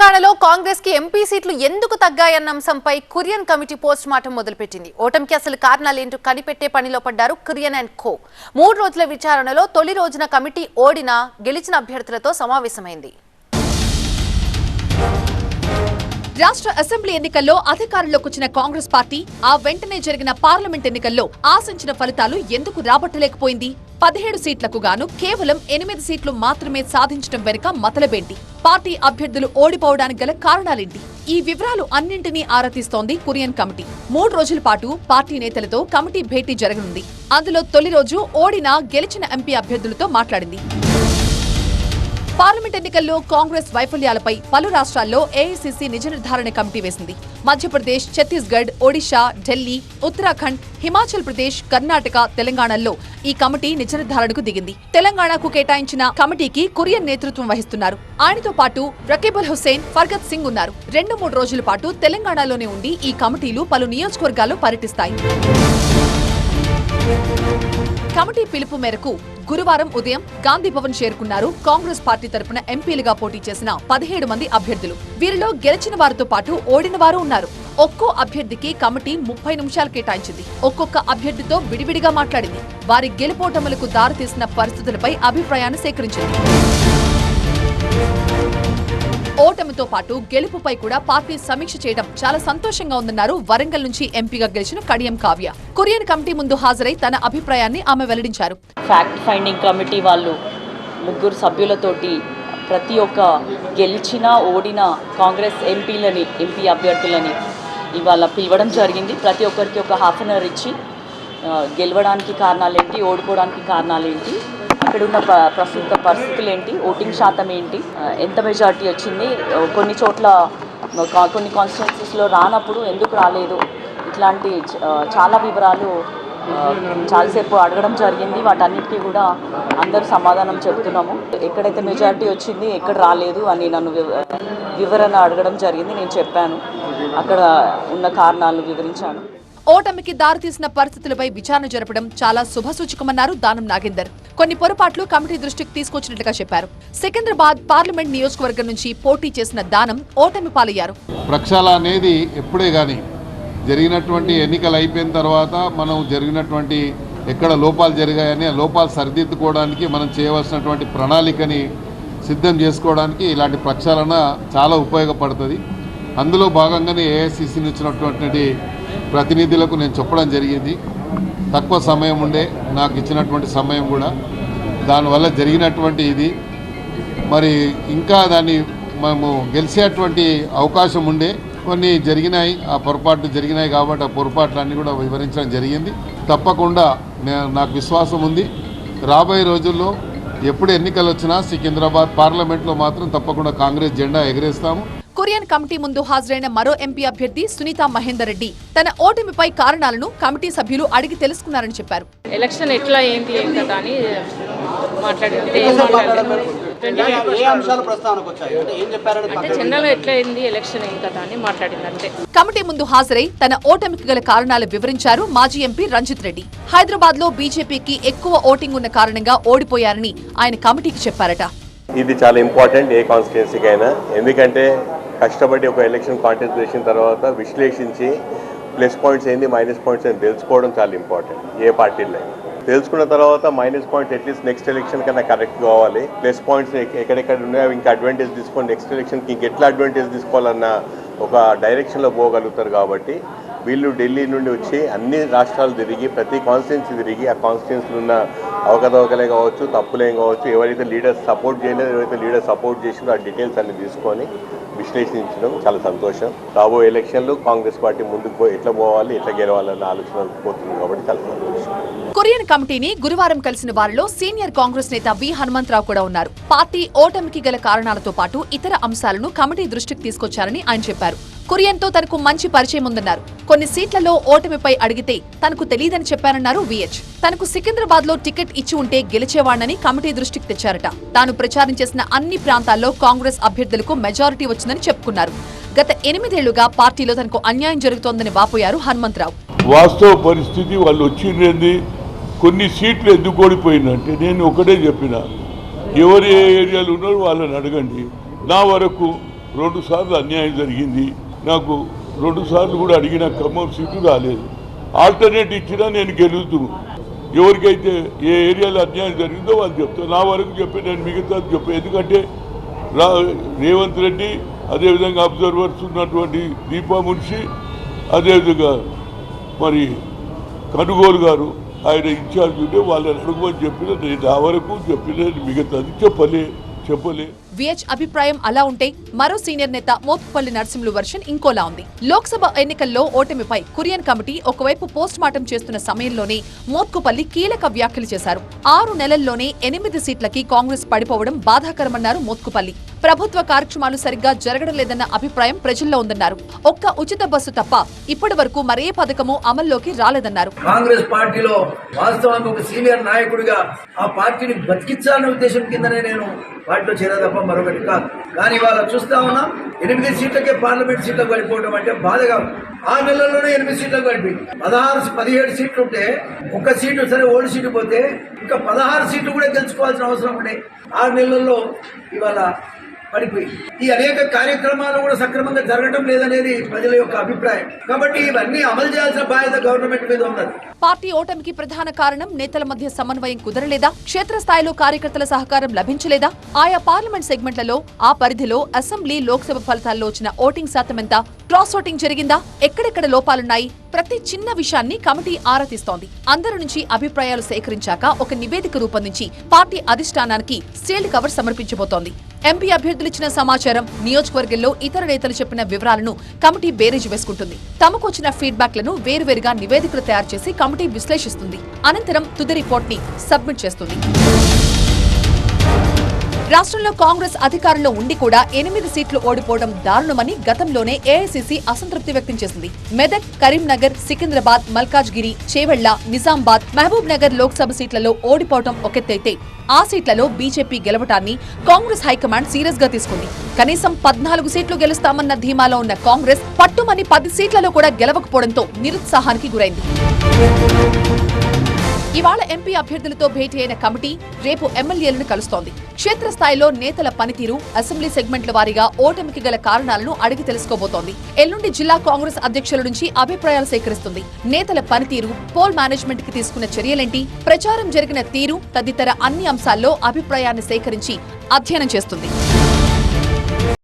తెలంగాణలో కాంగ్రెస్కి ఎంపీ సీట్లు ఎందుకు తగ్గాయన్న అంశంపై కురియన్ కమిటీ పోస్ట్ మార్టం మొదలుపెట్టింది. ఓటమికి అసలు కారణాలు ఏంటో కనిపెట్టే పనిలో పడ్డారు కురియన్ అండ్ కో. మూడు రోజుల విచారణలో తొలి రోజున కమిటీ ఓడిన గెలిచిన అభ్యర్థులతో సమావేశమైంది. రాష్ట్ర అసెంబ్లీ ఎన్నికల్లో అధికారంలోకి వచ్చిన కాంగ్రెస్ పార్టీ ఆ వెంటనే జరిగిన పార్లమెంట్ ఎన్నికల్లో ఆశించిన ఫలితాలు ఎందుకు రాబట్టలేకపోయింది? పదిహేడు సీట్లకు గాను కేవలం ఎనిమిది సీట్లు మాత్రమే సాధించడం వెనుక మతలబేంటి? పార్టీ అభ్యర్థులు ఓడిపోవడానికి గల కారణాలేంటి? ఈ వివరాలు అన్నింటినీ ఆరాధిస్తోంది కురియన్ కమిటీ. మూడు రోజుల పాటు పార్టీ నేతలతో కమిటీ భేటీ జరగనుంది. అందులో తొలి రోజు ఓడిన గెలిచిన ఎంపీ అభ్యర్థులతో మాట్లాడింది. పార్లమెంట్ ఎన్నికల్లో కాంగ్రెస్ వైఫల్యాలపై పలు రాష్ట్రాల్లో ఏఐసిసి నిజ నిర్ధారణ కమిటీ వేసింది. మధ్యప్రదేశ్ ఛత్తీస్గఢ్ ఒడిషా ఢిల్లీ ఉత్తరాఖండ్ హిమాచల్ ప్రదేశ్ కర్ణాటక తెలంగాణల్లో ఈ కమిటీ నిజ నిర్ధారణకు దిగింది. తెలంగాణకు కేటాయించిన కమిటీకి కురియన్ నేతృత్వం వహిస్తున్నారు. ఆయనతో పాటు రకీబుల్ హుసేన్ ఫర్గత్ సింగ్ ఉన్నారు. రెండు మూడు రోజుల పాటు తెలంగాణలోనే ఉండి ఈ కమిటీలు పలు నియోజకవర్గాల్లో పర్యటిస్తాయి. కమిటీ పిలుపు మేరకు గురువారం ఉదయం గాంధీ భవన్ చేరుకున్నారు కాంగ్రెస్ పార్టీ తరపున ఎంపీలుగా పోటీ చేసిన పదిహేడు మంది అభ్యర్థులు. వీరిలో గెలిచిన వారితో పాటు ఓడిన వారు ఉన్నారు. ఒక్కో అభ్యర్థికి కమిటీ ముప్పై నిమిషాలు కేటాయించింది. ఒక్కొక్క అభ్యర్థితో విడివిడిగా మాట్లాడింది. వారి గెలుపోటములకు దారితీసిన పరిస్థితులపై అభిప్రాయాన్ని సేకరించింది. ఓటమితో పాటు గెలుపుపై కూడా పార్టీ సమీక్ష చేయడం చాలా సంతోషంగా ఉందన్నారు. వరంగల్ నుంచి ఎంపీగా గెలిచిన కడియం కావ్య. కొరియన్ కమిటీ ముందు హాజరై తన అభిప్రాయాన్ని ఆమె వెల్లడించారు. ఫ్యాక్ట్ ఫైండింగ్ కమిటీ వాళ్ళు ముగ్గురు సభ్యులతోటి ప్రతి ఒక్క గెలిచిన ఓడిన కాంగ్రెస్ ఎంపీలని ఎంపీ అభ్యర్థులని ఇవాళ పిలవడం జరిగింది. ప్రతి ఒక్కరికి ఒక హాఫ్ అన్ అవర్ ఇచ్చి గెలవడానికి కారణాలేంటి ఓడిపోవడానికి కారణాలేంటి అక్కడ ఉన్న ప- ప్రస్తుత పరిస్థితులు ఏంటి ఓటింగ్ శాతం ఏంటి ఎంత మెజార్టీ వచ్చింది? కొన్ని చోట్ల కొన్ని కాన్స్టిట్యున్సీస్లో రానప్పుడు ఎందుకు రాలేదు? ఇట్లాంటి చాలా వివరాలు చాలాసేపు అడగడం జరిగింది. వాటన్నిటికీ కూడా అందరూ సమాధానం చెప్తున్నాము ఎక్కడైతే మెజారిటీ వచ్చింది ఎక్కడ రాలేదు అని నన్ను వివ- వివరణ అడగడం జరిగింది. నేను చెప్పాను. అక్కడ ఉన్న కారణాలు వివరించాను. ఓటమికి దారితీసిన పరిస్థితులపై విచారణ జరపడం చాలా శుభసూచకమన్నారు దానం నాగేందర్. కొన్ని పొరపాట్లు కమిటీ దృష్టికి తీసుకొచ్చినట్లుగా చెప్పారు. సికింద్రాబాద్ పార్లమెంట్ నియోజకవర్గం నుంచి పోటీ చేసిన దానం ఓటమి పాలయ్యారు. ప్రక్షాల అనేది ఎప్పుడే కానీ జరిగినటువంటి ఎన్నికలు అయిపోయిన తర్వాత మనం జరిగినటువంటి ఎక్కడ లోపాలు జరిగాయని ఆ లోపాలు సరిదిద్దుకోవడానికి మనం చేయవలసినటువంటి ప్రణాళికని సిద్ధం చేసుకోవడానికి ఇలాంటి ప్రక్షాళన చాలా ఉపయోగపడుతుంది. అందులో భాగంగానే ఏఐసిసి నుంచినటువంటి ప్రతినిధులకు నేను చెప్పడం జరిగింది. తక్కువ సమయం ఉండే నాకు ఇచ్చినటువంటి సమయం కూడా దానివల్ల జరిగినటువంటి ఇది. మరి ఇంకా దాన్ని మేము గెలిచేటువంటి అవకాశం ఉండే కొన్ని జరిగినాయి ఆ పొరపాట్లు జరిగినాయి కాబట్టి ఆ పొరపాట్లన్నీ కూడా వివరించడం జరిగింది. తప్పకుండా నాకు విశ్వాసం ఉంది. రాబోయే రోజుల్లో ఎప్పుడు ఎన్నికలు వచ్చినా సికింద్రాబాద్ పార్లమెంట్లో మాత్రం తప్పకుండా కాంగ్రెస్ జెండా ఎగరేస్తాము. కొరియన్ కమిటీ ముందు హాజరైన మరో ఎంపీ అభ్యర్థి సునీత మహేందర్ రెడ్డి తన ఓటమిపై కారణాలను కమిటీ సభ్యులు అడిగి తెలుసుకున్నారని చెప్పారు. ఎలక్షన్ ఎట్లా ఏంటి ఏం కదా అని జనరల్ ఎట్లా అయింది ఎలక్షన్ ఏం కదా అని మాట్లాడింది అంతే. కమిటీ ముందు హాజరై తన ఓటమికి గల కారణాలు వివరించారు మాజీ ఎంపీ రంజిత్ రెడ్డి. హైదరాబాద్లో బీజేపీకి ఎక్కువ ఓటింగ్ ఉన్న కారణంగా ఓడిపోయారని ఆయన కమిటీకి చెప్పారట. ఇది చాలా ఇంపార్టెంట్ ఏ కాన్స్టిట్యున్సీకి అయినా. ఎందుకంటే కష్టపడి ఒక ఎలక్షన్ కాంటెస్ట్ చేసిన తర్వాత విశ్లేషించి ప్లస్ పాయింట్స్ ఏంది మైనస్ పాయింట్స్ ఏంది తెలుసుకోవడం చాలా ఇంపార్టెంట్ ఏ పార్టీలో తెలుసుకున్న తర్వాత minus points at least next election కన్నా కరెక్ట్ కావాలి. ప్లస్ పాయింట్స్ ఎక్కడెక్కడ ఉన్నాయో ఇంకా అడ్వాంటేజ్ తీసుకొని నెక్స్ట్ ఎలక్షన్కి ఇంకెట్లా అడ్వాంటేజ్ తీసుకోవాలన్న ఒక డైరెక్షన్లో పోగలుగుతారు కాబట్టి వీళ్ళు ఢిల్లీ నుండి వచ్చి అన్ని రాష్ట్రాలు తిరిగి ప్రతి కాన్స్టిట్యున్సీ తిరిగి ఆ కాన్స్టిట్యున్సీలో ఉన్న అవకతవకలే కావచ్చు తప్పులేం కావచ్చు ఎవరైతే లీడర్స్ సపోర్ట్ చేయలేదు ఎవరైతే లీడర్ సపోర్ట్ చేసిందో ఆ డీటెయిల్స్ అన్ని తీసుకొని విశ్లేషించడం చాలా సంతోషం. రాబోయే ఎలక్షన్లో కాంగ్రెస్ పార్టీ ముందుకు పోయి ఎట్లా పోవాలి ఎట్లా గెలవాలన్న ఆలోచన పోతుంది కాబట్టి చాలా సంతోషం. కొరియన్ కమిటీని గురువారం కలిసిన వారిలో సీనియర్ కాంగ్రెస్ నేత వి హనుమంతరావు కూడా ఉన్నారు. పార్టీ ఓటమికి గల కారణాలతో పాటు ఇతర అంశాలను కమిటీ దృష్టికి తీసుకొచ్చారని ఆయన చెప్పారు. కురియన్తో తనకు మంచి పరిచయం ఉందన్నారు. కొన్ని సీట్లలో ఓటమిపై అడిగితే తనకు తెలియదని చెప్పారన్నారు విహెచ్ తనకు సికింద్రాబాద్లో టికెట్ ఇచ్చి ఉంటే గెలిచేవాడని కమిటీ దృష్టికి తెచ్చారట. తాను ప్రచారం చేసిన అన్ని ప్రాంతాల్లో కాంగ్రెస్ అభ్యర్థులకు మెజారిటీ వచ్చిందని చెప్పుకున్నారు. గత ఎనిమిదేళ్ళుగా పార్టీలో తనకు అన్యాయం జరుగుతోందని వాపోయారు హనుమంతరావు. వాస్తవ పరిస్థితి వాళ్ళు వచ్చింది కొన్ని సీట్లు ఎందుకు ఓడిపోయిందంటే నేను ఒకటే చెప్పిన. ఎవరు ఏ ఏరియాలో ఉన్నారో వాళ్ళని అడగండి. నా వరకు రెండు సార్లు అన్యాయం జరిగింది. నాకు రెండు సార్లు కూడా అడిగిన ఖమ్మం సీటు రాలేదు. ఆల్టర్నేట్ ఇచ్చినా నేను గెలుతును ఎవరికైతే ఏ ఏరియాలో అన్యాయం జరిగిందో వాళ్ళు చెప్తారు. నా వరకు చెప్పి నేను మిగతా చెప్పాను ఎందుకంటే రా రేవంత్ రెడ్డి అదేవిధంగా అబ్జర్వర్స్ ఉన్నటువంటి దీపా మున్షి అదేవిధంగా మరి కనుగోలు గారు ఆయన ఇన్ఛార్జ్ ఉంటే వాళ్ళని అడుగుమని చెప్పిన నేను నా వరకు చెప్పిన మిగతాది చెప్పలే చెప్పలే. విహెచ్ అభిప్రాయం అలా ఉంటే మరో సీనియర్ నేత మోత్కుపల్లి నరసింహులు వర్షన్ ఇంకోలా ఉంది. లోక్సభ ఎన్నికల్లో ఓటమిపై కురియన్ కమిటీ ఒకవైపు పోస్ట్ మార్టం చేస్తున్న సమయంలోనే మోత్కుపల్లి కీలక వ్యాఖ్యలు చేశారు. ఆరు నెలల్లోనే ఎనిమిది సీట్లకి కాంగ్రెస్ పడిపోవడం బాధాకరమన్నారు మోత్కుపల్లి. ప్రభుత్వ కార్యక్రమాలు సరిగ్గా జరగడం లేదన్న అభిప్రాయం ప్రజల్లో ఉందన్నారు. ఒక్క ఉచిత బస్సు తప్ప ఇప్పటి వరకు మరే పథకము అమల్లోకి రాలేదన్నారు. కాంగ్రెస్ పార్టీలో వాస్తవానికి ఒక సీనియర్ నాయకుడిగా ఆ పార్టీని బతికించాలనే ఉద్దేశం కిందనే నేను పార్టీలో చేరా తప్ప మరొకటి కాదు. కానీ ఇవాళ చూస్తా ఉన్నా ఎనిమిది సీట్లకే పార్లమెంట్ సీట్లకు వెళ్ళిపోవడం అంటే బాధగా ఆ నెలలోనే ఎనిమిది సీట్లకు కలిపింది పదహారు పదిహేడు సీట్లు ఉంటే ఒక సీటు సరే ఓల్డ్ సీటు పోతే ఇంకా పదహారు సీట్లు కూడా గెలుచుకోవాల్సిన అవసరం ఉండే. ఆరు నెలల్లో ఇవాళ పడిపోయింది. ఈ అనేక కార్యక్రమాలు కూడా సక్రమంగా జరగడం లేదనేది ప్రజల యొక్క అభిప్రాయం. కాబట్టి ఇవన్నీ అమలు చేయాల్సిన బాధ్యత గవర్నమెంట్ మీద ఉన్నది. పార్టీ ఓటమికి ప్రధాన కారణం నేతల మధ్య సమన్వయం కుదరలేదా? క్షేత్రస్థాయిలో కార్యకర్తల సహకారం లభించలేదా? ఆయా పార్లమెంట్ సెగ్మెంట్లలో ఆ పరిధిలో అసెంబ్లీ లోక్సభ ఫలితాల్లో వచ్చిన ఓటింగ్ శాతం ఎంత? క్రాస్ ఓటింగ్ జరిగిందా? ఎక్కడెక్కడ లోపాలున్నాయి? ప్రతి చిన్న విషయాన్ని కమిటీ ఆరాధిస్తోంది అందరి నుంచి అభిప్రాయాలు సేకరించాక ఒక నివేదిక రూపొందించి పార్టీ అధిష్టానానికి సీల్డ్ కవర్ సమర్పించబోతోంది. ఎంపీ అభ్యర్థులు ఇచ్చిన సమాచారం నియోజకవర్గంలో ఇతర నేతలు చెప్పిన వివరాలను కమిటీ బేరీజు వేసుకుంటుంది. తమకు వచ్చిన ఫీడ్బ్యాక్లను వేరువేరుగా నివేదికలు తయారు చేసి కమిటీ విశ్లేషిస్తుంది. అనంతరం తుది రిపోర్ట్ని సబ్మిట్ చేస్తుంది. రాష్ట్రంలో కాంగ్రెస్ అధికారంలో ఉండి కూడా ఎనిమిది సీట్లు ఓడిపోవడం దారుణమని గతంలోనే ఏఐసిసి అసంతృప్తి వ్యక్తం చేసింది. మెదక్ కరీంనగర్ సికింద్రాబాద్ మల్కాజ్గిరి చేవెళ్ళ నిజామాబాద్ మహబూబ్ నగర్ లోక్సభ సీట్లలో ఓడిపోవడం ఒకెత్తైతే ఆ సీట్లలో బీజేపీ గెలవటాన్ని కాంగ్రెస్ హైకమాండ్ సీరియస్గా తీసుకుంది. కనీసం పద్నాలుగు సీట్లు గెలుస్తామన్న ధీమాలో ఉన్న కాంగ్రెస్ పట్టుమని పది సీట్లలో కూడా గెలవకపోవడంతో నిరుత్సాహానికి గురైంది. ఇవాళ ఎంపీ అభ్యర్థులతో భేటీ అయిన కమిటీ రేపు ఎమ్మెల్యేలను కలుస్తోంది. క్షేత్రస్థాయిలో నేతల పనితీరు అసెంబ్లీ సెగ్మెంట్ల వారీగా ఓటమికి గల కారణాలను అడిగి తెలుసుకోబోతోంది. ఎల్లుండి జిల్లా కాంగ్రెస్ అధ్యక్షుల నుంచి అభిప్రాయాలు సేకరిస్తుంది. నేతల పనితీరు పోల్ మేనేజ్మెంట్కి తీసుకున్న చర్యలేంటి? ప్రచారం జరిగిన తీరు తదితర అన్ని అంశాల్లో అభిప్రాయాన్ని సేకరించి అధ్యయనం చేస్తుంది.